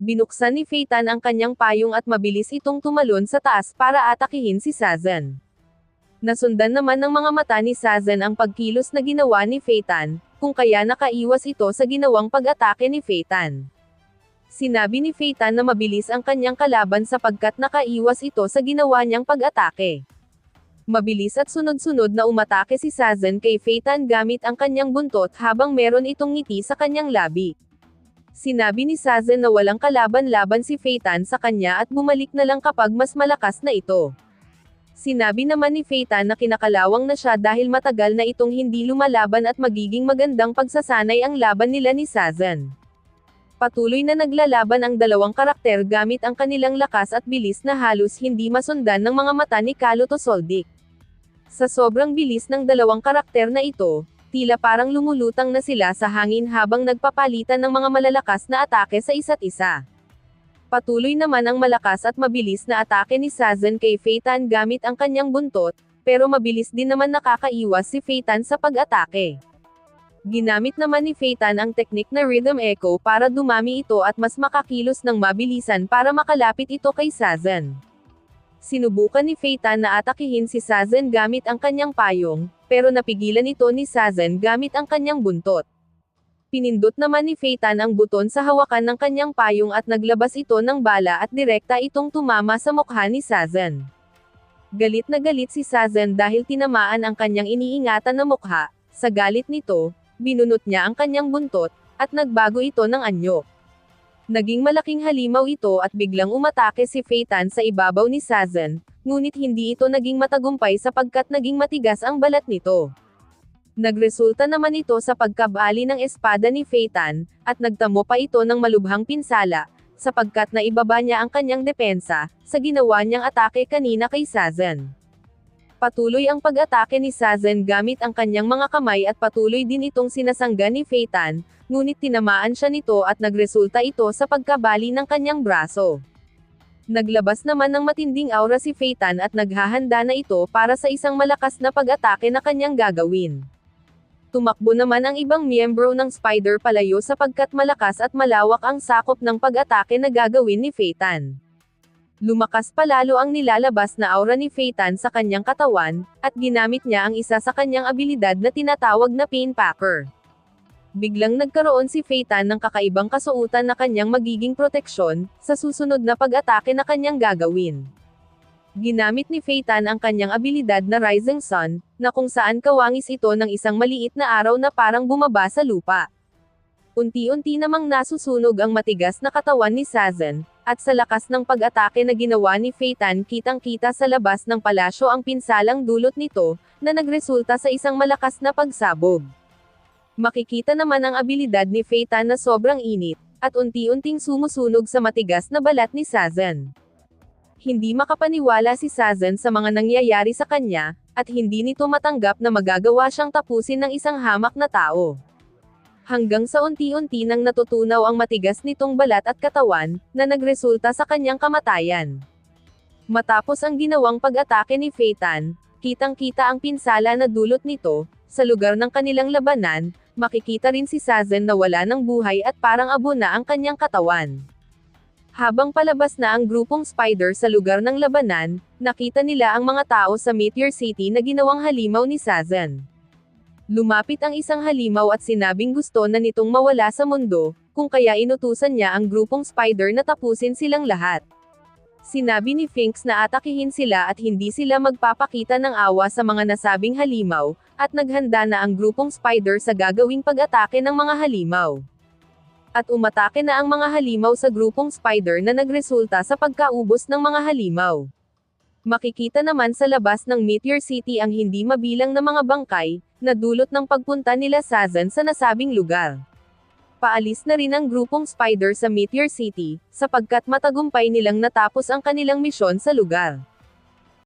Binuksan ni Phaeton ang kanyang payong at mabilis itong tumalon sa taas para atakihin si Sazan. Nasundan naman ng mga mata ni Sazan ang pagkilos na ginawa ni Phaeton, kung kaya nakaiwas ito sa ginawang pag-atake ni Phaeton. Sinabi ni Phaeton na mabilis ang kanyang kalaban sapagkat nakaiwas ito sa ginawa niyang pag-atake. Mabilis at sunod-sunod na umatake si Sazan kay Phaeton gamit ang kanyang buntot habang meron itong ngiti sa kanyang labi. Sinabi ni Sazan na walang kalaban-laban si Phaeton sa kanya at bumalik na lang kapag mas malakas na ito. Sinabi naman ni Phaeton na kinakalawang na siya dahil matagal na itong hindi lumalaban at magiging magandang pagsasanay ang laban nila ni Sazan. Patuloy na naglalaban ang dalawang karakter gamit ang kanilang lakas at bilis na halos hindi masundan ng mga mata ni Kaluto Soldic. Sa sobrang bilis ng dalawang karakter na ito, tila parang lumulutang na sila sa hangin habang nagpapalitan ng mga malalakas na atake sa isa't isa. Patuloy naman ang malakas at mabilis na atake ni Sazan kay Phaeton gamit ang kanyang buntot, pero mabilis din naman nakakaiwas si Phaeton sa pag-atake. Ginamit naman ni Phaeton ang teknik na rhythm echo para dumami ito at mas makakilos ng mabilisan para makalapit ito kay Sazan. Sinubukan ni Phaeton na atakihin si Sazan gamit ang kanyang payong, pero napigilan ito ni Sazan gamit ang kanyang buntot. Pinindot naman ni Phaeton ang buton sa hawakan ng kanyang payong at naglabas ito ng bala at direkta itong tumama sa mukha ni Sazan. Galit na galit si Sazan dahil tinamaan ang kanyang iniingatan na mukha, sa galit nito, binunot niya ang kanyang buntot, at nagbago ito ng anyo. Naging malaking halimaw ito at biglang umatake si Phaeton sa ibabaw ni Sazan, ngunit hindi ito naging matagumpay sapagkat naging matigas ang balat nito. Nagresulta naman ito sa pagkabali ng espada ni Phaeton, at nagtamo pa ito ng malubhang pinsala, sapagkat naibaba niya ang kanyang depensa, sa ginawa niyang atake kanina kay Sazan. Patuloy ang pag-atake ni Sazan gamit ang kanyang mga kamay at patuloy din itong sinasangga ni Phaeton, ngunit tinamaan siya nito at nagresulta ito sa pagkabali ng kanyang braso. Naglabas naman ng matinding aura si Phaeton at naghahanda na ito para sa isang malakas na pag-atake na kanyang gagawin. Tumakbo naman ang ibang miyembro ng Spider palayo sapagkat malakas at malawak ang sakop ng pag-atake na gagawin ni Phaeton. Lumakas palalo ang nilalabas na aura ni Phaeton sa kanyang katawan, at ginamit niya ang isa sa kanyang abilidad na tinatawag na Painpacker. Biglang nagkaroon si Phaeton ng kakaibang kasuutan na kanyang magiging proteksyon, sa susunod na pag-atake na kanyang gagawin. Ginamit ni Phaeton ang kanyang abilidad na Rising Sun, na kung saan kawangis ito ng isang maliit na araw na parang bumaba sa lupa. Unti-unti namang nasusunog ang matigas na katawan ni Sazan, at sa lakas ng pag-atake na ginawa ni Phaeton kitang-kita sa labas ng palasyo ang pinsalang dulot nito, na nagresulta sa isang malakas na pagsabog. Makikita naman ang abilidad ni Phaeton na sobrang init, at unti-unting sumusunog sa matigas na balat ni Sazan. Hindi makapaniwala si Sazan sa mga nangyayari sa kanya, at hindi nito matanggap na magagawa siyang tapusin ng isang hamak na tao. Hanggang sa unti-unti nang natutunaw ang matigas nitong balat at katawan, na nagresulta sa kanyang kamatayan. Matapos ang ginawang pag-atake ni Phaeton, kitang-kita ang pinsala na dulot nito, sa lugar ng kanilang labanan, makikita rin si Sazan na wala ng buhay at parang abo na ang kanyang katawan. Habang palabas na ang grupong Spider sa lugar ng labanan, nakita nila ang mga tao sa Meteor City na ginawang halimaw ni Sazan. Lumapit ang isang halimaw at sinabing gusto na nitong mawala sa mundo, kung kaya inutusan niya ang grupong Spider na tapusin silang lahat. Sinabi ni Finks na atakihin sila at hindi sila magpapakita ng awa sa mga nasabing halimaw, at naghanda na ang grupong Spider sa gagawing pag-atake ng mga halimaw. At umatake na ang mga halimaw sa grupong Spider na nagresulta sa pagkaubos ng mga halimaw. Makikita naman sa labas ng Meteor City ang hindi mabilang na mga bangkay, na dulot ng pagpunta nila Sazan sa nasabing lugar. Paalis na rin ang grupong Spider sa Meteor City, sapagkat matagumpay nilang natapos ang kanilang misyon sa lugar.